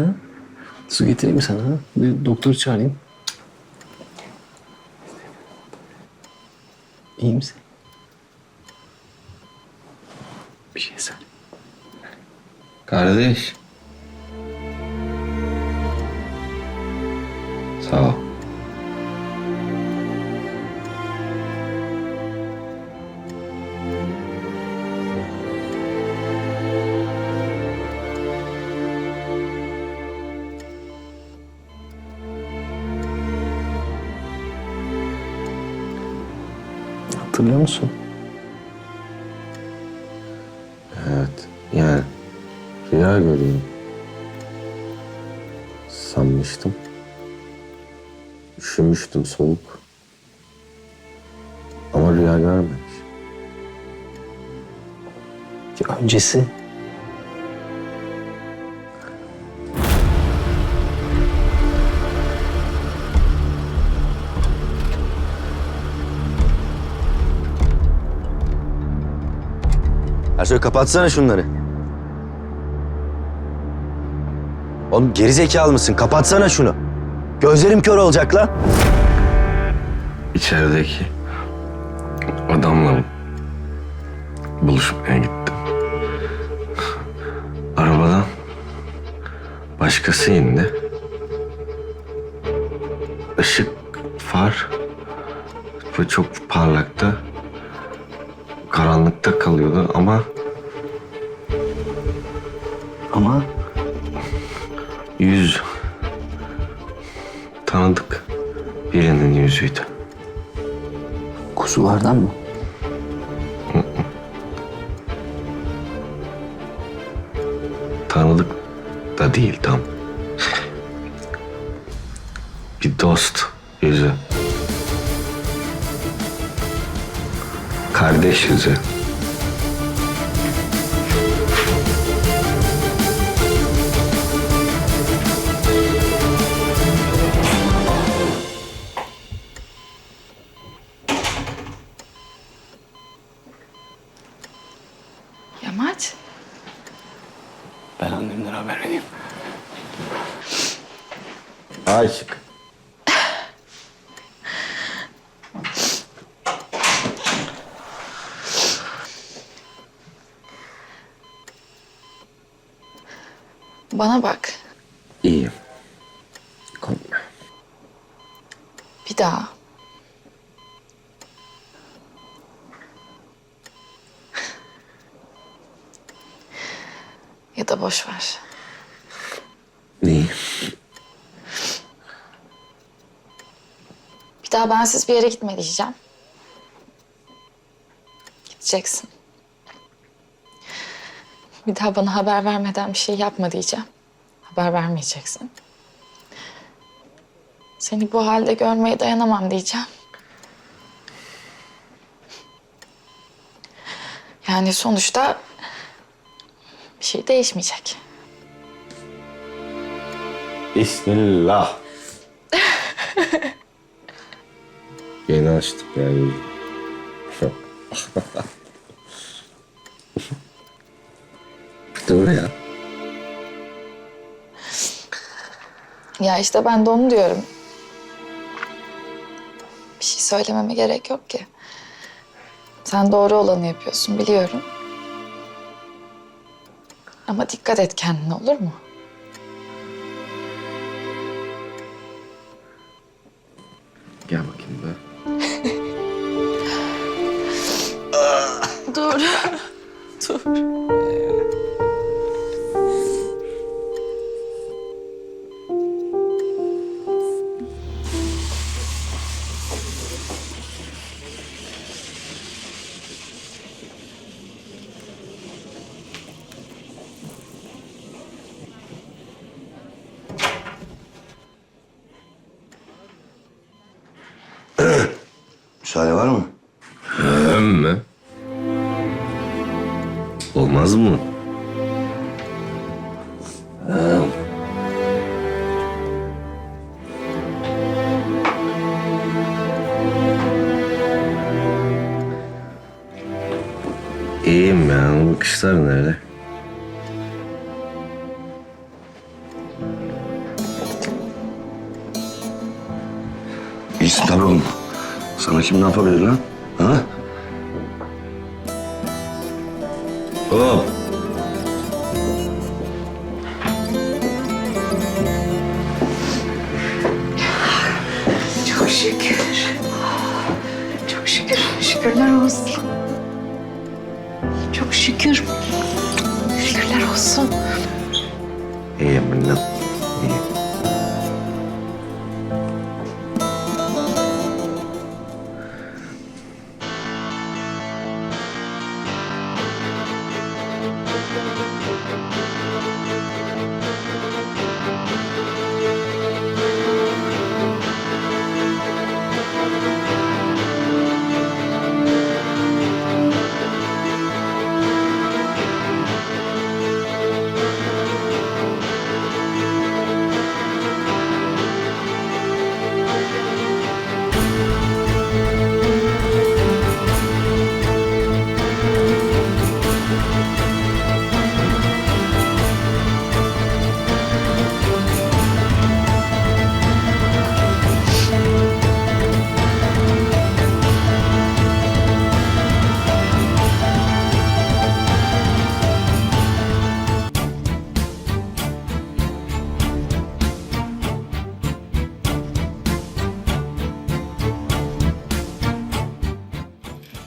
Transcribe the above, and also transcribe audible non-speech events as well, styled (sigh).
Ha? Su getireyim mi sana? Bir doktor çağırayım. İyi misin? Bir şey söyle. Kardeş. Sağ ol. Hatırlıyor musun? Evet. Yani rüya görüyorum. Sanmıştım. Üşümüştüm soğuk. Ama rüya görmemiş. Ya öncesi Ersoy kapatsana şunları. Oğlum geri zekalı mısın? Kapatsana şunu. Gözlerim kör olacak lan. İçerideki adamla buluşmaya gittim. Arabadan başkası indi. Işık, far ve çok parlaktı. Karanlıkta kalıyordu ama ama yüz tanıdık birinin yüzüydü. kuzulardan mı? Tanıdık da değil tam. Bir dost yüzü. Kardeş yüzü. Yamaç, Ben annemden haber vereyim. Aşık. Bana bak. İyiyim. Korkma. Bir daha. Ya da boş ver. İyi. Bir daha bensiz bir yere gitme diyeceğim. Gideceksin. Bir daha bana haber vermeden bir şey yapma diyeceğim. Haber vermeyeceksin. Seni bu halde görmeye dayanamam diyeceğim. Yani sonuçta bir şey değişmeyecek. Bismillah. (laughs) Yeni açtım yani. (laughs) Dur ya. Ya işte ben de onu diyorum. Bir şey söylememe gerek yok ki. Sen doğru olanı yapıyorsun biliyorum. Ama dikkat et kendine olur mu? Gel bakayım be. (laughs) Dur. Dur. Müsaade var mı? Emme. Olmaz mı? Hem. İyiyim ya. Bu kişiler nerede? İyisin tabii oğlum. Sana kim ne yapabilir lan? Ha? Hop. Çok şükür. Çok şükür. Şükürler olsun. Çok şükür. Şükürler olsun. İyiyim bilmem.